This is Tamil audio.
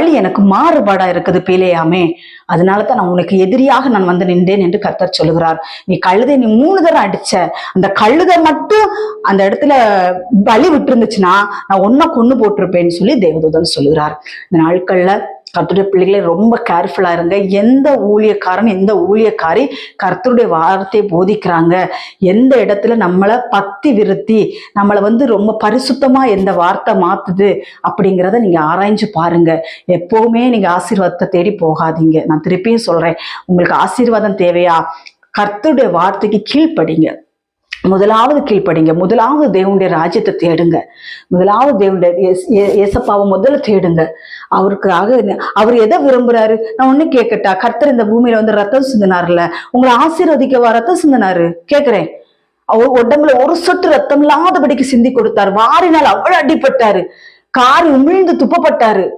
வழி எனக்கு மாறுபாடா இருக்குது பீலேயாமே அதனால தான் நான் உனக்கு எதிரியாக நான் வந்து நின்றேன் என்று கர்த்தர் சொல்லுகிறார். நீ கழுதை நீ மூணு தடவை அடிச்ச. அந்த கழுதை மட்டும் அந்த இடத்துல வழி விட்டு இருந்துச்சுன்னா நான் ஒன்ன கொண்டு போட்டிருப்பேன்னு சொல்லி தேவதூதன் சொல்லுகிறார். இந்த நாட்கள்ல கர்த்தருடைய பிள்ளைகளை ரொம்ப கேர்ஃபுல்லாக இருங்க. எந்த ஊழியக்காரன் எந்த ஊழியக்காரி கர்த்தருடைய வார்த்தையை போதிக்கிறாங்க? எந்த இடத்துல நம்மளை பக்தி விருத்தி நம்மளை வந்து ரொம்ப பரிசுத்தமாக எந்த வார்த்தை மாற்றுது அப்படிங்கிறத நீங்கள் ஆராய்ஞ்சு பாருங்கள் எப்போவுமே நீங்கள் ஆசீர்வாதத்தை தேடி போகாதீங்க. நான் திருப்பியும் சொல்கிறேன் உங்களுக்கு ஆசீர்வாதம் தேவையா? கர்த்தருடைய வார்த்தைக்கு கீழ்ப்படிங்க. முதலாவது கீழ்ப்படிங்க. முதலாவது தேவனுடைய ராஜ்யத்தை தேடுங்க. முதலாவது தேவனுடைய ஏஸ்- ஏசப்பாவை முதல்ல தேடுங்க. அவருக்காக என்ன- அவர் எதை விரும்புறாரு? நான் ஒண்ணு கேட்கட்டா கர்த்தர் இந்த பூமியில வந்து ரத்தம் சிந்தினார்ல. உங்களை ஆசீர்வதிக்கவா ரத்தம் சிந்தினாரு? கேக்குறேன். அவர் உடம்புல ஒரு சொட்டு ரத்தம் இல்லாதபடிக்கு சிந்தி கொடுத்தாரு. வாரினால் அவ்வளவு அடிப்பட்டாரு கார் உமிழ்ந்து துப்பப்பட்டாரு.